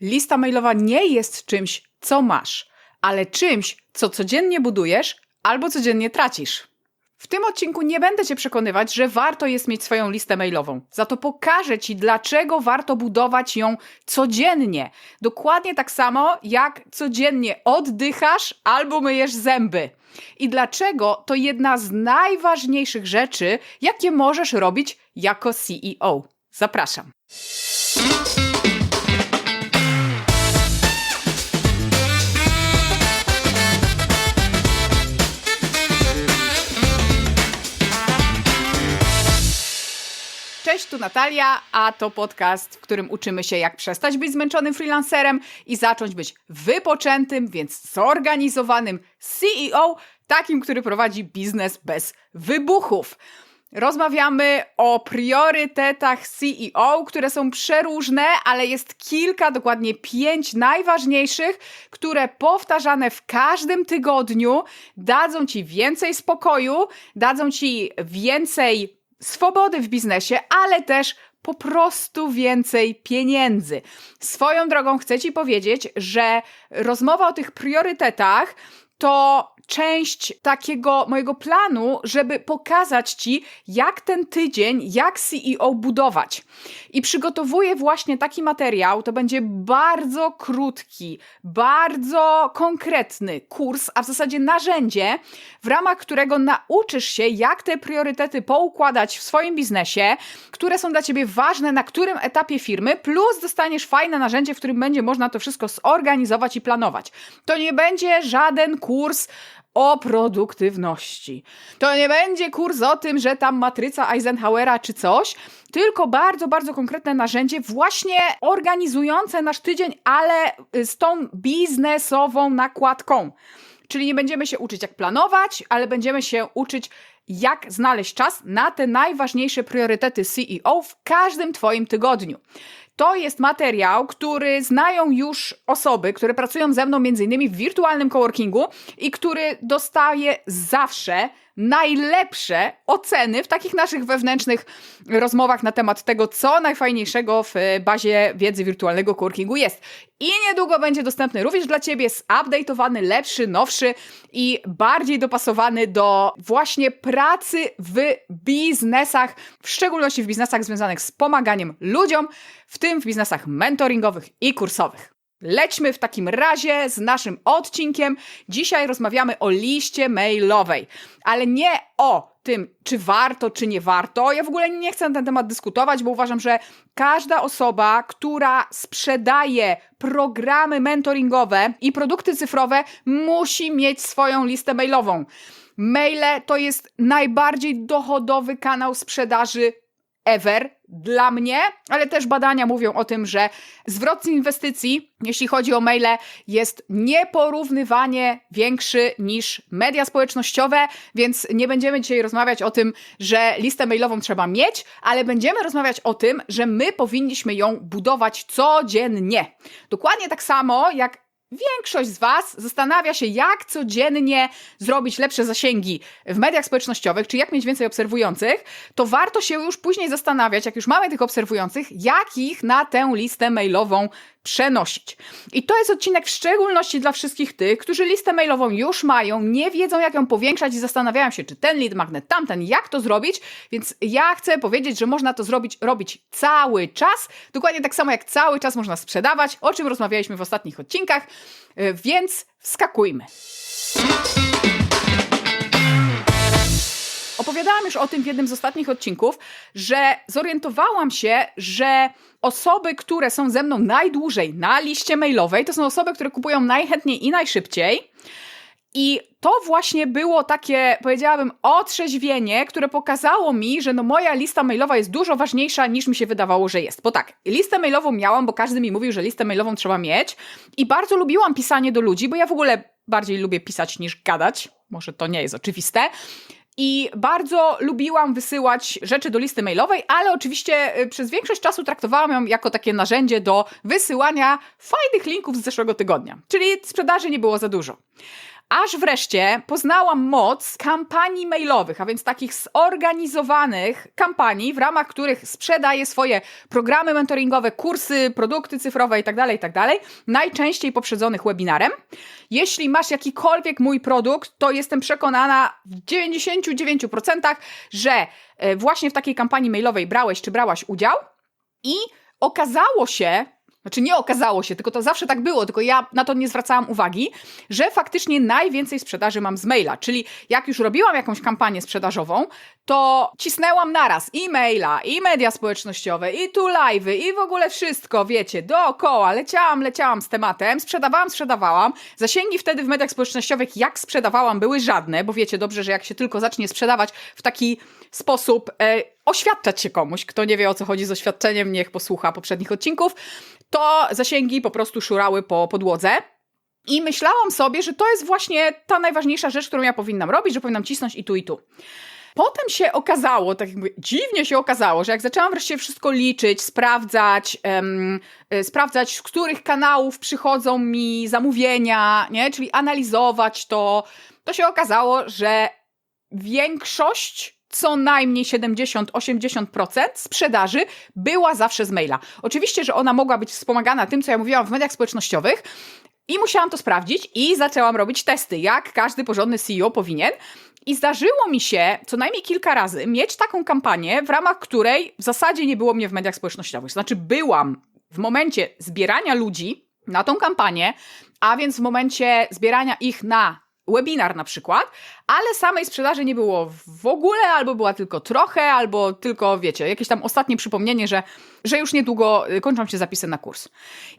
Lista mailowa nie jest czymś, co masz, ale czymś, co codziennie budujesz albo codziennie tracisz. W tym odcinku nie będę Cię przekonywać, że warto jest mieć swoją listę mailową. Za to pokażę Ci, dlaczego warto budować ją codziennie. Dokładnie tak samo, jak codziennie oddychasz albo myjesz zęby. I dlaczego to jedna z najważniejszych rzeczy, jakie możesz robić jako CEO. Zapraszam. Cześć, tu Natalia, a to podcast, w którym uczymy się, jak przestać być zmęczonym freelancerem i zacząć być wypoczętym, więc zorganizowanym CEO, takim, który prowadzi biznes bez wybuchów. Rozmawiamy o priorytetach CEO, które są przeróżne, ale jest kilka, dokładnie pięć najważniejszych, które powtarzane w każdym tygodniu dadzą ci więcej spokoju, dadzą ci więcej swobody w biznesie, ale też po prostu więcej pieniędzy. Swoją drogą chcę Ci powiedzieć, że rozmowa o tych priorytetach to część takiego mojego planu, żeby pokazać Ci, jak ten tydzień, jak CEO budować. I przygotowuję właśnie taki materiał. To będzie bardzo krótki, bardzo konkretny kurs, a w zasadzie narzędzie, w ramach którego nauczysz się, jak te priorytety poukładać w swoim biznesie, które są dla Ciebie ważne, na którym etapie firmy, plus dostaniesz fajne narzędzie, w którym będzie można to wszystko zorganizować i planować. To nie będzie żaden kurs o produktywności. To nie będzie kurs o tym, że tam matryca Eisenhowera czy coś, tylko bardzo, bardzo konkretne narzędzie, właśnie organizujące nasz tydzień, ale z tą biznesową nakładką. Czyli nie będziemy się uczyć, jak planować, ale będziemy się uczyć, jak znaleźć czas na te najważniejsze priorytety CEO w każdym Twoim tygodniu. To jest materiał, który znają już osoby, które pracują ze mną między innymi w wirtualnym coworkingu i który dostaje zawsze najlepsze oceny w takich naszych wewnętrznych rozmowach na temat tego, co najfajniejszego w bazie wiedzy wirtualnego coworkingu jest. I niedługo będzie dostępny również dla Ciebie, zupdate'owany, lepszy, nowszy i bardziej dopasowany do właśnie pracy w biznesach, w szczególności w biznesach związanych z pomaganiem ludziom, w tym w biznesach mentoringowych i kursowych. Lećmy w takim razie z naszym odcinkiem. Dzisiaj rozmawiamy o liście mailowej, ale nie o tym, czy warto, czy nie warto. Ja w ogóle nie chcę na ten temat dyskutować, bo uważam, że każda osoba, która sprzedaje programy mentoringowe i produkty cyfrowe, musi mieć swoją listę mailową. Maile to jest najbardziej dochodowy kanał sprzedaży ever dla mnie, ale też badania mówią o tym, że zwrot z inwestycji, jeśli chodzi o maile, jest nieporównywanie większy niż media społecznościowe, więc nie będziemy dzisiaj rozmawiać o tym, że listę mailową trzeba mieć, ale będziemy rozmawiać o tym, że my powinniśmy ją budować codziennie. Dokładnie tak samo jak Większość z Was zastanawia się, jak codziennie zrobić lepsze zasięgi w mediach społecznościowych, czy jak mieć więcej obserwujących, to warto się już później zastanawiać, jak już mamy tych obserwujących, jak ich na tę listę mailową przenosić. I to jest odcinek w szczególności dla wszystkich tych, którzy listę mailową już mają, nie wiedzą jak ją powiększać i zastanawiają się, czy ten lead magnet, tamten, jak to zrobić, więc ja chcę powiedzieć, że można to zrobić, robić cały czas, dokładnie tak samo jak cały czas można sprzedawać, o czym rozmawialiśmy w ostatnich odcinkach, e, więc wskakujmy. Opowiadałam już o tym w jednym z ostatnich odcinków, że zorientowałam się, że osoby, które są ze mną najdłużej na liście mailowej, to są osoby, które kupują najchętniej i najszybciej. I to właśnie było takie, powiedziałabym, otrzeźwienie, które pokazało mi, że no moja lista mailowa jest dużo ważniejsza niż mi się wydawało, że jest. Bo tak, listę mailową miałam, bo każdy mi mówił, że listę mailową trzeba mieć i bardzo lubiłam pisanie do ludzi, bo ja w ogóle bardziej lubię pisać niż gadać. Może to nie jest oczywiste. I bardzo lubiłam wysyłać rzeczy do listy mailowej, ale oczywiście y, przez większość czasu traktowałam ją jako takie narzędzie do wysyłania fajnych linków z zeszłego tygodnia. Czyli sprzedaży nie było za dużo. Aż wreszcie poznałam moc kampanii mailowych, a więc takich zorganizowanych kampanii, w ramach których sprzedaję swoje programy mentoringowe, kursy, produkty cyfrowe itd., tak itd., tak najczęściej poprzedzonych webinarem. Jeśli masz jakikolwiek mój produkt, to jestem przekonana w 99%, że e, właśnie w takiej kampanii mailowej brałeś czy brałaś udział i okazało się, znaczy nie okazało się, tylko to zawsze tak było, tylko ja na to nie zwracałam uwagi, że faktycznie najwięcej sprzedaży mam z maila. Czyli jak już robiłam jakąś kampanię sprzedażową, to cisnęłam naraz i maila, i media społecznościowe, i tu live'y, i w ogóle wszystko, wiecie, dookoła. Leciałam, leciałam z tematem, sprzedawałam, sprzedawałam. Zasięgi wtedy w mediach społecznościowych, jak sprzedawałam, były żadne, bo wiecie dobrze, że jak się tylko zacznie sprzedawać w taki sposób, e, oświadczać się komuś, kto nie wie o co chodzi z oświadczeniem, niech posłucha poprzednich odcinków, to zasięgi po prostu szurały po podłodze. I myślałam sobie, że to jest właśnie ta najważniejsza rzecz, którą ja powinnam robić, że powinnam cisnąć i tu, i tu. Potem się okazało, tak jakby dziwnie się okazało, że jak zaczęłam wreszcie wszystko liczyć, sprawdzać, um, sprawdzać, z których kanałów przychodzą mi zamówienia, nie? czyli analizować to, to się okazało, że większość co najmniej 70-80% sprzedaży była zawsze z maila. Oczywiście, że ona mogła być wspomagana tym, co ja mówiłam w mediach społecznościowych, i musiałam to sprawdzić i zaczęłam robić testy, jak każdy porządny CEO powinien. I zdarzyło mi się co najmniej kilka razy mieć taką kampanię, w ramach której w zasadzie nie było mnie w mediach społecznościowych. Znaczy, byłam w momencie zbierania ludzi na tą kampanię, a więc w momencie zbierania ich na webinar na przykład, ale samej sprzedaży nie było w ogóle, albo była tylko trochę, albo tylko, wiecie, jakieś tam ostatnie przypomnienie, że, że już niedługo y, kończą się zapisy na kurs.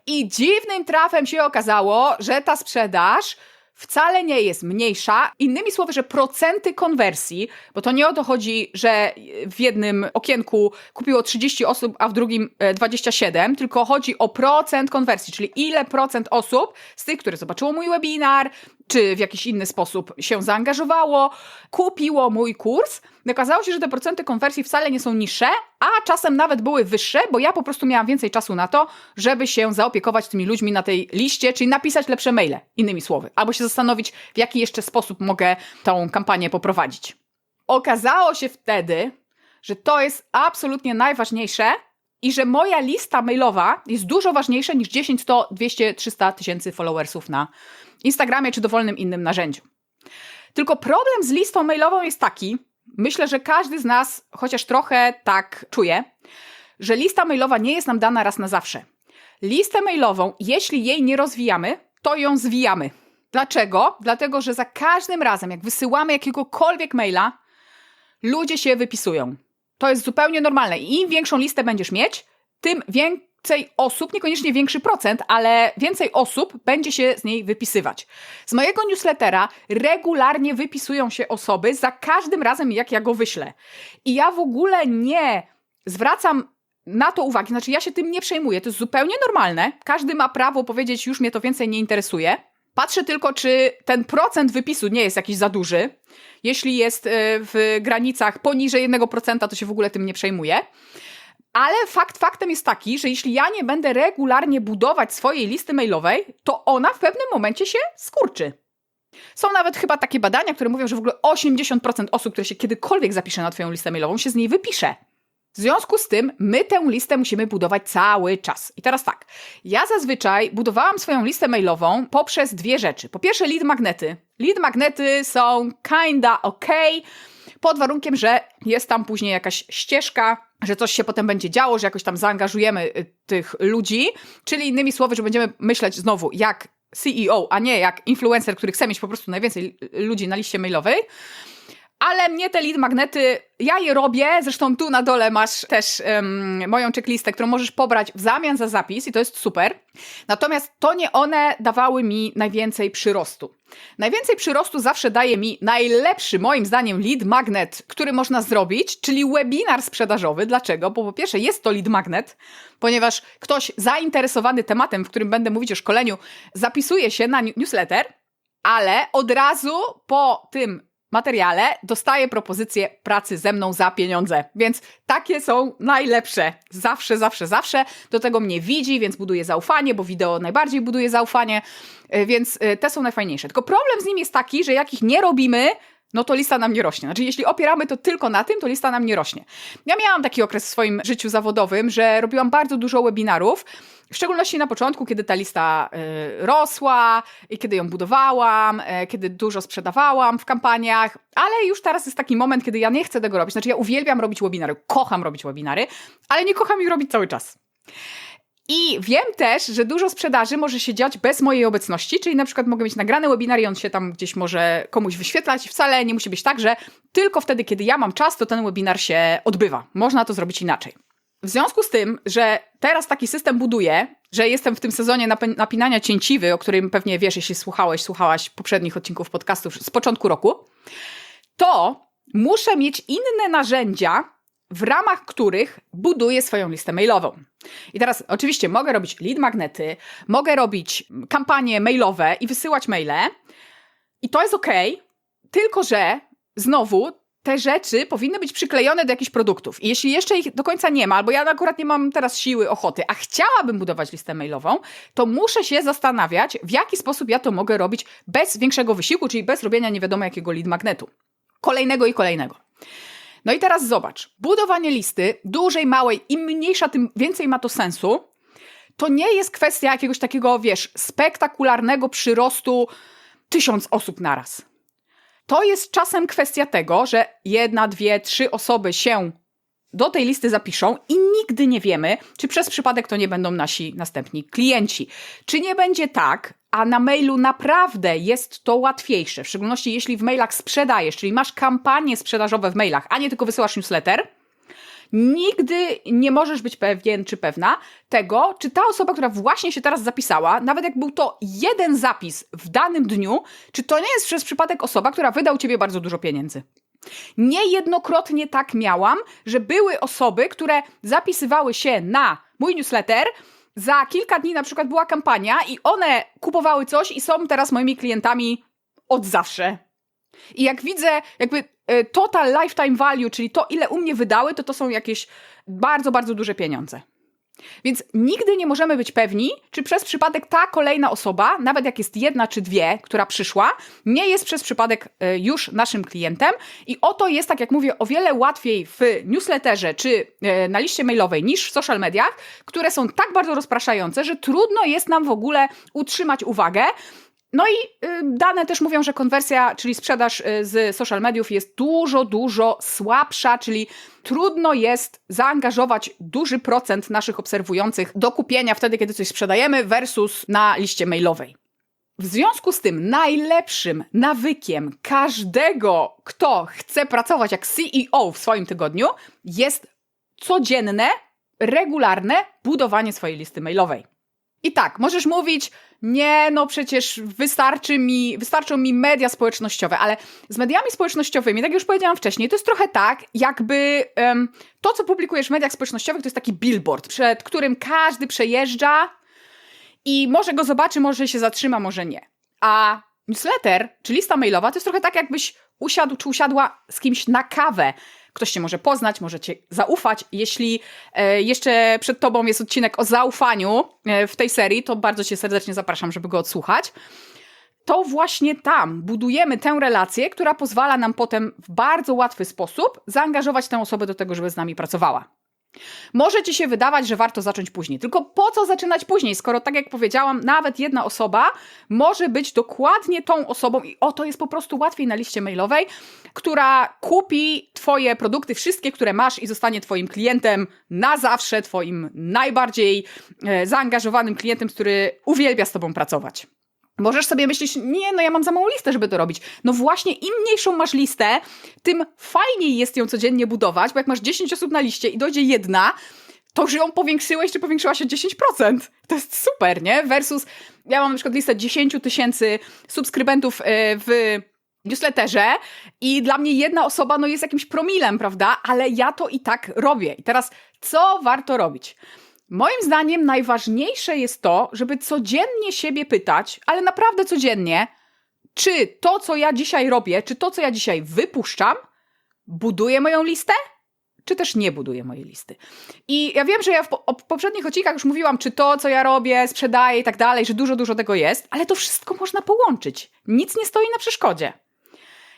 I dziwnym trafem się okazało, że ta sprzedaż wcale nie jest mniejsza. Innymi słowy, że procenty konwersji, bo to nie o to chodzi, że w jednym okienku kupiło 30 osób, a w drugim 27, e, tylko chodzi o procent konwersji, czyli ile procent osób z tych, które zobaczyło mój webinar, czy w jakiś inny sposób się zaangażowało, kupiło mój kurs. Okazało się, że te procenty konwersji wcale nie są niższe, a czasem nawet były wyższe, bo ja po prostu miałam więcej czasu na to, żeby się zaopiekować tymi ludźmi na tej liście, czyli napisać lepsze maile, innymi słowy, albo się zastanowić, w jaki jeszcze sposób mogę tą kampanię poprowadzić. Okazało się wtedy, że to jest absolutnie najważniejsze i że moja lista mailowa jest dużo ważniejsza niż 10, 100, 200, 300 tysięcy followersów na Instagramie czy dowolnym innym narzędziu. Tylko problem z listą mailową jest taki, myślę, że każdy z nas chociaż trochę tak czuje, że lista mailowa nie jest nam dana raz na zawsze. Listę mailową, jeśli jej nie rozwijamy, to ją zwijamy. Dlaczego? Dlatego, że za każdym razem, jak wysyłamy jakiegokolwiek maila, ludzie się wypisują. To jest zupełnie normalne. I im większą listę będziesz mieć, tym więcej osób, niekoniecznie większy procent, ale więcej osób będzie się z niej wypisywać. Z mojego newslettera regularnie wypisują się osoby za każdym razem, jak ja go wyślę. I ja w ogóle nie zwracam na to uwagi, znaczy ja się tym nie przejmuję, to jest zupełnie normalne. Każdy ma prawo powiedzieć, już mnie to więcej nie interesuje. Patrzę tylko, czy ten procent wypisu nie jest jakiś za duży. Jeśli jest e, w granicach poniżej 1%, to się w ogóle tym nie przejmuję. Ale fakt faktem jest taki, że jeśli ja nie będę regularnie budować swojej listy mailowej, to ona w pewnym momencie się skurczy. Są nawet chyba takie badania, które mówią, że w ogóle 80% osób, które się kiedykolwiek zapisze na Twoją listę mailową, się z niej wypisze. W związku z tym my tę listę musimy budować cały czas. I teraz tak, ja zazwyczaj budowałam swoją listę mailową poprzez dwie rzeczy. Po pierwsze lead magnety. Lead magnety są kinda ok, pod warunkiem, że jest tam później jakaś ścieżka, że coś się potem będzie działo, że jakoś tam zaangażujemy y, tych ludzi, czyli innymi słowy, że będziemy myśleć znowu jak CEO, a nie jak influencer, który chce mieć po prostu najwięcej ludzi na liście mailowej. Ale mnie te lead magnety, ja je robię, zresztą tu na dole masz też um, moją checklistę, którą możesz pobrać w zamian za zapis i to jest super. Natomiast to nie one dawały mi najwięcej przyrostu. Najwięcej przyrostu zawsze daje mi najlepszy, moim zdaniem, lead magnet, który można zrobić, czyli webinar sprzedażowy. Dlaczego? Bo po pierwsze jest to lead magnet, ponieważ ktoś zainteresowany tematem, w którym będę mówić o szkoleniu, zapisuje się na newsletter, ale od razu po tym materiale dostaję propozycję pracy ze mną za pieniądze. Więc takie są najlepsze. Zawsze, zawsze, zawsze. Do tego mnie widzi, więc buduje zaufanie, bo wideo najbardziej buduje zaufanie. E, więc e, te są najfajniejsze. Tylko problem z nim jest taki, że jak ich nie robimy, no to lista nam nie rośnie. Znaczy, jeśli opieramy to tylko na tym, to lista nam nie rośnie. Ja miałam taki okres w swoim życiu zawodowym, że robiłam bardzo dużo webinarów, w szczególności na początku, kiedy ta lista y, rosła i kiedy ją budowałam, y, kiedy dużo sprzedawałam w kampaniach, ale już teraz jest taki moment, kiedy ja nie chcę tego robić. Znaczy, ja uwielbiam robić webinary, kocham robić webinary, ale nie kocham ich robić cały czas. I wiem też, że dużo sprzedaży może się dziać bez mojej obecności, czyli na przykład mogę mieć nagrany webinar i on się tam gdzieś może komuś wyświetlać. Wcale nie musi być tak, że tylko wtedy, kiedy ja mam czas, to ten webinar się odbywa. Można to zrobić inaczej. W związku z tym, że teraz taki system buduję, że jestem w tym sezonie napinania cięciwy, o którym pewnie wiesz, jeśli słuchałeś, słuchałaś poprzednich odcinków podcastów z początku roku, to muszę mieć inne narzędzia, w ramach których buduję swoją listę mailową. I teraz oczywiście mogę robić lead magnety, mogę robić kampanie mailowe i wysyłać maile. I to jest ok, tylko że znowu te rzeczy powinny być przyklejone do jakichś produktów. I jeśli jeszcze ich do końca nie ma, albo ja akurat nie mam teraz siły, ochoty, a chciałabym budować listę mailową, to muszę się zastanawiać, w jaki sposób ja to mogę robić bez większego wysiłku, czyli bez robienia nie wiadomo jakiego lead magnetu. Kolejnego i kolejnego. No i teraz zobacz, budowanie listy, dużej, małej, im mniejsza, tym więcej ma to sensu. To nie jest kwestia jakiegoś takiego, wiesz, spektakularnego przyrostu tysiąc osób naraz. To jest czasem kwestia tego, że jedna, dwie, trzy osoby się do tej listy zapiszą i nigdy nie wiemy, czy przez przypadek to nie będą nasi następni klienci. Czy nie będzie tak, a na mailu naprawdę jest to łatwiejsze, w szczególności jeśli w mailach sprzedajesz, czyli masz kampanie sprzedażowe w mailach, a nie tylko wysyłasz newsletter, nigdy nie możesz być pewien czy pewna tego, czy ta osoba, która właśnie się teraz zapisała, nawet jak był to jeden zapis w danym dniu, czy to nie jest przez przypadek osoba, która wydał ciebie bardzo dużo pieniędzy. Niejednokrotnie tak miałam, że były osoby, które zapisywały się na mój newsletter, za kilka dni na przykład była kampania i one kupowały coś i są teraz moimi klientami od zawsze. I jak widzę, jakby e, total lifetime value, czyli to, ile u mnie wydały, to to są jakieś bardzo, bardzo duże pieniądze. Więc nigdy nie możemy być pewni, czy przez przypadek ta kolejna osoba, nawet jak jest jedna czy dwie, która przyszła, nie jest przez przypadek e, już naszym klientem. I oto jest, tak jak mówię, o wiele łatwiej w newsletterze czy e, na liście mailowej niż w social mediach, które są tak bardzo rozpraszające, że trudno jest nam w ogóle utrzymać uwagę. No i y, dane też mówią, że konwersja, czyli sprzedaż y, z social mediów jest dużo, dużo słabsza, czyli trudno jest zaangażować duży procent naszych obserwujących do kupienia wtedy, kiedy coś sprzedajemy, versus na liście mailowej. W związku z tym najlepszym nawykiem każdego, kto chce pracować jak CEO w swoim tygodniu, jest codzienne, regularne budowanie swojej listy mailowej. I tak, możesz mówić, nie, no przecież wystarczy mi, wystarczą mi media społecznościowe, ale z mediami społecznościowymi, tak jak już powiedziałam wcześniej, to jest trochę tak, jakby um, to, co publikujesz w mediach społecznościowych, to jest taki billboard, przed którym każdy przejeżdża i może go zobaczy, może się zatrzyma, może nie. A newsletter, czy lista mailowa, to jest trochę tak, jakbyś usiadł czy usiadła z kimś na kawę Ktoś cię może poznać, może cię zaufać. Jeśli e, jeszcze przed tobą jest odcinek o zaufaniu e, w tej serii, to bardzo cię serdecznie zapraszam, żeby go odsłuchać. To właśnie tam budujemy tę relację, która pozwala nam potem w bardzo łatwy sposób zaangażować tę osobę do tego, żeby z nami pracowała. Może ci się wydawać, że warto zacząć później. Tylko po co zaczynać później, skoro tak jak powiedziałam, nawet jedna osoba może być dokładnie tą osobą i oto jest po prostu łatwiej na liście mailowej, która kupi twoje produkty, wszystkie, które masz i zostanie twoim klientem na zawsze, twoim najbardziej e, zaangażowanym klientem, który uwielbia z tobą pracować. Możesz sobie myśleć, nie, no ja mam za małą listę, żeby to robić. No właśnie, im mniejszą masz listę, tym fajniej jest ją codziennie budować, bo jak masz 10 osób na liście i dojdzie jedna, to już ją powiększyłeś, czy powiększyłaś o 10%. To jest super, nie? Versus, ja mam na przykład listę 10 tysięcy subskrybentów e, w newsletterze i dla mnie jedna osoba no jest jakimś promilem, prawda? Ale ja to i tak robię. I teraz, co warto robić? Moim zdaniem najważniejsze jest to, żeby codziennie siebie pytać, ale naprawdę codziennie, czy to, co ja dzisiaj robię, czy to, co ja dzisiaj wypuszczam, buduje moją listę, czy też nie buduje mojej listy. I ja wiem, że ja w, po, w poprzednich odcinkach już mówiłam, czy to, co ja robię, sprzedaję i tak dalej, że dużo, dużo tego jest, ale to wszystko można połączyć. Nic nie stoi na przeszkodzie.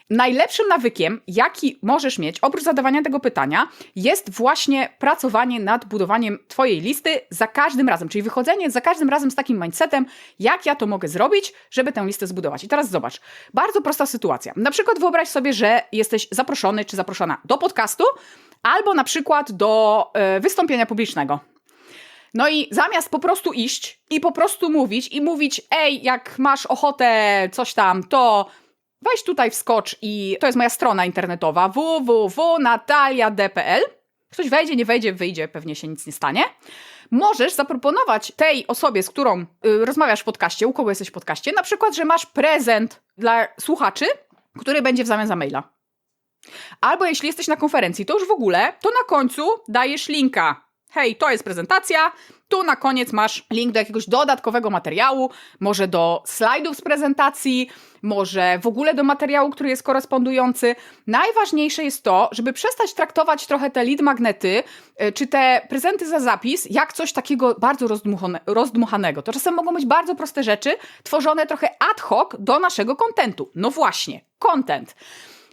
Najlepszym nawykiem, jaki możesz mieć, oprócz zadawania tego pytania, jest właśnie pracowanie nad budowaniem Twojej listy za każdym razem, czyli wychodzenie za każdym razem z takim mindsetem, jak ja to mogę zrobić, żeby tę listę zbudować. I teraz zobacz, bardzo prosta sytuacja. Na przykład wyobraź sobie, że jesteś zaproszony czy zaproszona do podcastu, albo na przykład do y, wystąpienia publicznego. No i zamiast po prostu iść i po prostu mówić i mówić, ej, jak masz ochotę coś tam, to weź tutaj wskocz i to jest moja strona internetowa www.nataliad.pl. Ktoś wejdzie, nie wejdzie, wyjdzie, pewnie się nic nie stanie. Możesz zaproponować tej osobie, z którą y, rozmawiasz w podcaście, u kogo jesteś w podcaście, na przykład, że masz prezent dla słuchaczy, który będzie w zamian za maila. Albo jeśli jesteś na konferencji, to już w ogóle, to na końcu dajesz linka. Hej, to jest prezentacja, tu na koniec masz link do jakiegoś dodatkowego materiału, może do slajdów z prezentacji, może w ogóle do materiału, który jest korespondujący. Najważniejsze jest to, żeby przestać traktować trochę te lead magnety, y, czy te prezenty za zapis, jak coś takiego bardzo rozdmuchanego. To czasem mogą być bardzo proste rzeczy, tworzone trochę ad hoc do naszego kontentu. No właśnie, content.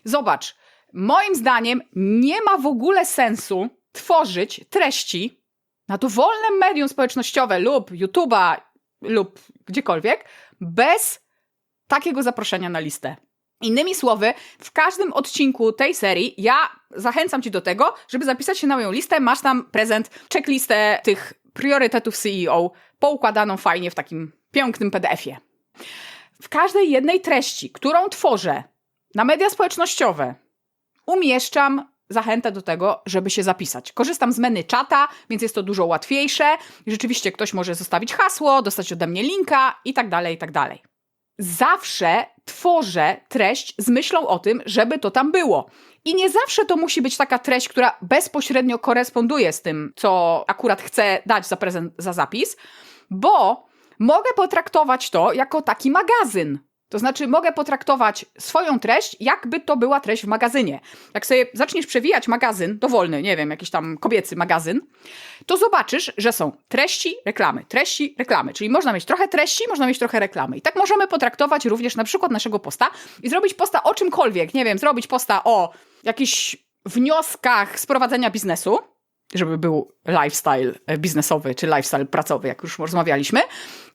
Zobacz, moim zdaniem nie ma w ogóle sensu tworzyć treści na dowolne medium społecznościowe lub YouTube'a lub gdziekolwiek bez takiego zaproszenia na listę. Innymi słowy, w każdym odcinku tej serii ja zachęcam Cię do tego, żeby zapisać się na moją listę. Masz tam prezent, checklistę tych priorytetów CEO, poukładaną fajnie w takim pięknym PDF-ie. W każdej jednej treści, którą tworzę na media społecznościowe, umieszczam zachętę do tego, żeby się zapisać. Korzystam z menu czata, więc jest to dużo łatwiejsze. Rzeczywiście ktoś może zostawić hasło, dostać ode mnie linka i tak dalej, i tak dalej. Zawsze tworzę treść z myślą o tym, żeby to tam było. I nie zawsze to musi być taka treść, która bezpośrednio koresponduje z tym, co akurat chcę dać za prezent, za zapis, bo mogę potraktować to jako taki magazyn. To znaczy, mogę potraktować swoją treść, jakby to była treść w magazynie. Jak sobie zaczniesz przewijać magazyn, dowolny, nie wiem, jakiś tam kobiecy magazyn, to zobaczysz, że są treści, reklamy, treści, reklamy. Czyli można mieć trochę treści, można mieć trochę reklamy. I tak możemy potraktować również na przykład naszego posta i zrobić posta o czymkolwiek. Nie wiem, zrobić posta o jakichś wnioskach z prowadzenia biznesu, żeby był lifestyle biznesowy czy lifestyle pracowy, jak już rozmawialiśmy,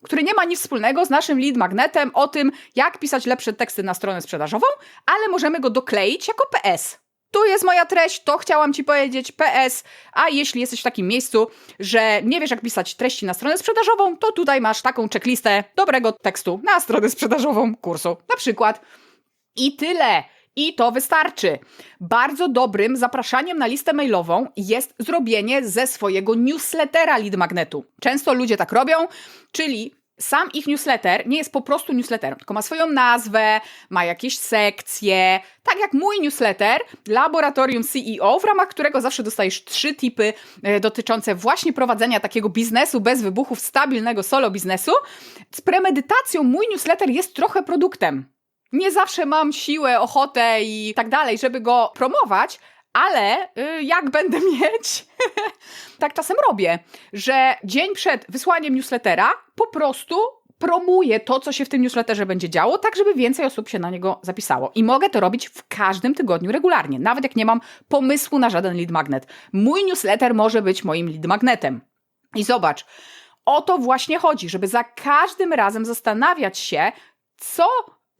który nie ma nic wspólnego z naszym lead magnetem o tym, jak pisać lepsze teksty na stronę sprzedażową, ale możemy go dokleić jako PS. Tu jest moja treść, to chciałam Ci powiedzieć, PS. A jeśli jesteś w takim miejscu, że nie wiesz, jak pisać treści na stronę sprzedażową, to tutaj masz taką checklistę dobrego tekstu na stronę sprzedażową kursu. Na przykład. I tyle. I to wystarczy. Bardzo dobrym zapraszaniem na listę mailową jest zrobienie ze swojego newslettera lead magnetu. Często ludzie tak robią, czyli sam ich newsletter nie jest po prostu newsletterem, tylko ma swoją nazwę, ma jakieś sekcje. Tak jak mój newsletter, Laboratorium CEO, w ramach którego zawsze dostajesz trzy tipy e, dotyczące właśnie prowadzenia takiego biznesu bez wybuchów, stabilnego solo biznesu. Z premedytacją mój newsletter jest trochę produktem nie zawsze mam siłę, ochotę i tak dalej, żeby go promować, ale y, jak będę mieć, tak czasem robię, że dzień przed wysłaniem newslettera po prostu promuję to, co się w tym newsletterze będzie działo, tak żeby więcej osób się na niego zapisało. I mogę to robić w każdym tygodniu regularnie, nawet jak nie mam pomysłu na żaden lead magnet. Mój newsletter może być moim lead magnetem. I zobacz, o to właśnie chodzi, żeby za każdym razem zastanawiać się, co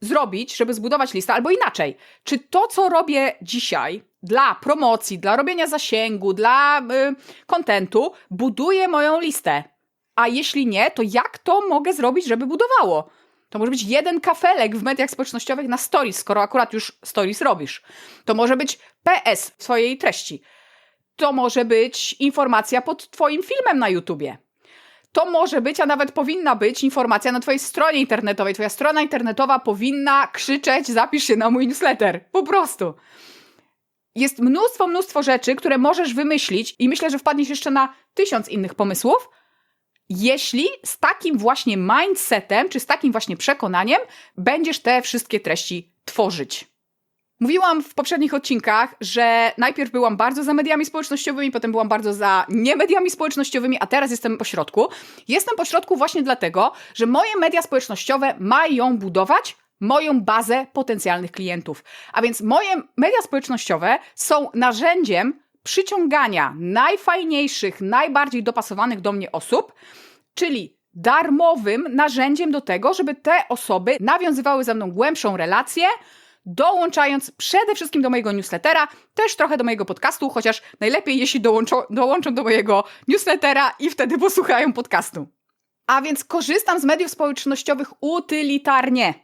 zrobić, żeby zbudować listę, albo inaczej. Czy to, co robię dzisiaj dla promocji, dla robienia zasięgu, dla y, kontentu, buduje moją listę? A jeśli nie, to jak to mogę zrobić, żeby budowało? To może być jeden kafelek w mediach społecznościowych na stories, skoro akurat już stories robisz. To może być PS w swojej treści. To może być informacja pod Twoim filmem na YouTubie to może być, a nawet powinna być informacja na Twojej stronie internetowej. Twoja strona internetowa powinna krzyczeć: zapisz się na mój newsletter. Po prostu. Jest mnóstwo, mnóstwo rzeczy, które możesz wymyślić, i myślę, że wpadniesz jeszcze na tysiąc innych pomysłów, jeśli z takim właśnie mindsetem, czy z takim właśnie przekonaniem będziesz te wszystkie treści tworzyć. Mówiłam w poprzednich odcinkach, że najpierw byłam bardzo za mediami społecznościowymi, potem byłam bardzo za nie mediami społecznościowymi, a teraz jestem po środku. Jestem po środku właśnie dlatego, że moje media społecznościowe mają budować moją bazę potencjalnych klientów. A więc moje media społecznościowe są narzędziem przyciągania najfajniejszych, najbardziej dopasowanych do mnie osób, czyli darmowym narzędziem do tego, żeby te osoby nawiązywały ze mną głębszą relację, dołączając przede wszystkim do mojego newslettera, też trochę do mojego podcastu, chociaż najlepiej jeśli dołączą, dołączą do mojego newslettera i wtedy posłuchają podcastu. A więc korzystam z mediów społecznościowych utylitarnie,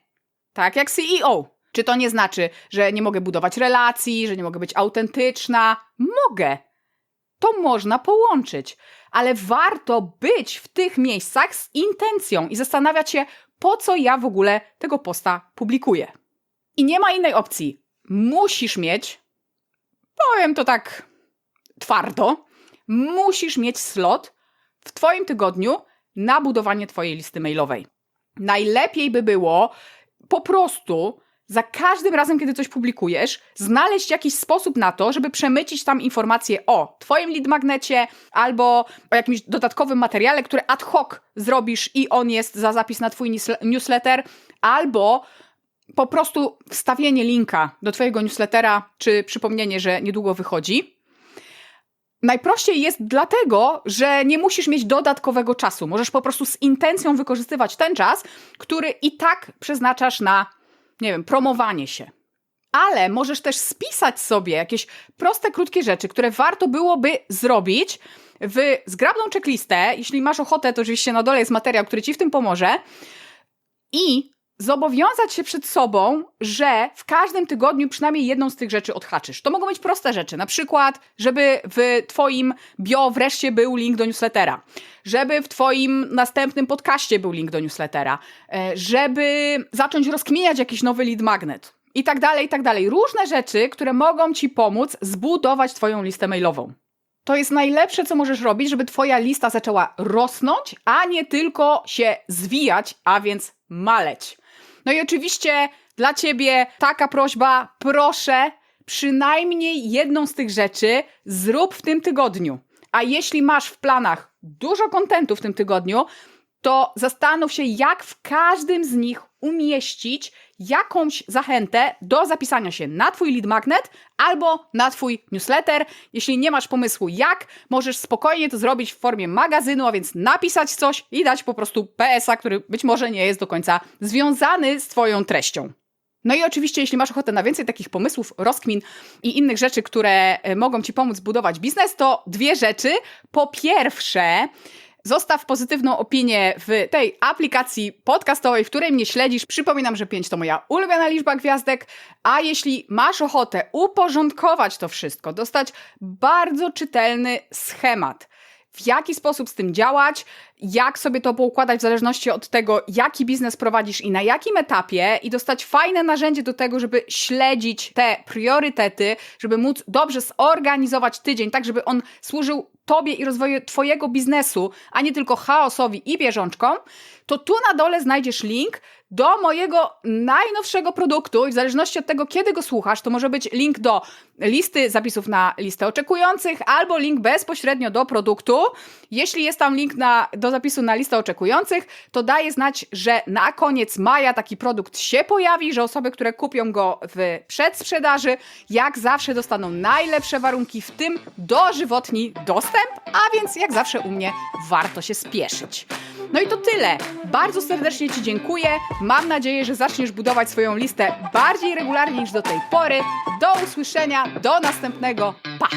tak jak CEO. Czy to nie znaczy, że nie mogę budować relacji, że nie mogę być autentyczna? Mogę. To można połączyć, ale warto być w tych miejscach z intencją i zastanawiać się, po co ja w ogóle tego posta publikuję. I nie ma innej opcji. Musisz mieć, powiem to tak twardo, musisz mieć slot w Twoim tygodniu na budowanie Twojej listy mailowej. Najlepiej by było po prostu za każdym razem, kiedy coś publikujesz, znaleźć jakiś sposób na to, żeby przemycić tam informacje o Twoim lead magnecie albo o jakimś dodatkowym materiale, który ad hoc zrobisz i on jest za zapis na Twój newsletter, albo po prostu wstawienie linka do Twojego newslettera, czy przypomnienie, że niedługo wychodzi. Najprościej jest dlatego, że nie musisz mieć dodatkowego czasu. Możesz po prostu z intencją wykorzystywać ten czas, który i tak przeznaczasz na, nie wiem, promowanie się. Ale możesz też spisać sobie jakieś proste, krótkie rzeczy, które warto byłoby zrobić w zgrabną checklistę. Jeśli masz ochotę, to oczywiście na dole jest materiał, który ci w tym pomoże. I zobowiązać się przed sobą, że w każdym tygodniu przynajmniej jedną z tych rzeczy odhaczysz. To mogą być proste rzeczy, na przykład, żeby w Twoim bio wreszcie był link do newslettera, żeby w Twoim następnym podcaście był link do newslettera, e, żeby zacząć rozkminiać jakiś nowy lead magnet i tak dalej, i tak dalej. Różne rzeczy, które mogą Ci pomóc zbudować Twoją listę mailową. To jest najlepsze, co możesz robić, żeby Twoja lista zaczęła rosnąć, a nie tylko się zwijać, a więc maleć. No i oczywiście dla Ciebie taka prośba, proszę, przynajmniej jedną z tych rzeczy zrób w tym tygodniu. A jeśli masz w planach dużo kontentu w tym tygodniu, to zastanów się, jak w każdym z nich umieścić jakąś zachętę do zapisania się na Twój lead magnet albo na Twój newsletter. Jeśli nie masz pomysłu jak, możesz spokojnie to zrobić w formie magazynu, a więc napisać coś i dać po prostu PS-a, który być może nie jest do końca związany z Twoją treścią. No i oczywiście, jeśli masz ochotę na więcej takich pomysłów, rozkmin i innych rzeczy, które e, mogą Ci pomóc budować biznes, to dwie rzeczy. Po pierwsze, Zostaw pozytywną opinię w tej aplikacji podcastowej, w której mnie śledzisz. Przypominam, że 5 to moja ulubiona liczba gwiazdek, a jeśli masz ochotę uporządkować to wszystko, dostać bardzo czytelny schemat, w jaki sposób z tym działać, jak sobie to poukładać w zależności od tego, jaki biznes prowadzisz i na jakim etapie, i dostać fajne narzędzie do tego, żeby śledzić te priorytety, żeby móc dobrze zorganizować tydzień, tak żeby on służył Tobie i rozwoju Twojego biznesu, a nie tylko chaosowi i bieżączkom, to tu na dole znajdziesz link do mojego najnowszego produktu i w zależności od tego, kiedy go słuchasz, to może być link do listy zapisów na listę oczekujących albo link bezpośrednio do produktu. Jeśli jest tam link na, do zapisu na listę oczekujących, to daję znać, że na koniec maja taki produkt się pojawi, że osoby, które kupią go w przedsprzedaży, jak zawsze dostaną najlepsze warunki, w tym dożywotni dostęp, a więc jak zawsze u mnie warto się spieszyć. No i to tyle. Bardzo serdecznie Ci dziękuję. Mam nadzieję, że zaczniesz budować swoją listę bardziej regularnie niż do tej pory. Do usłyszenia, do następnego. Pa!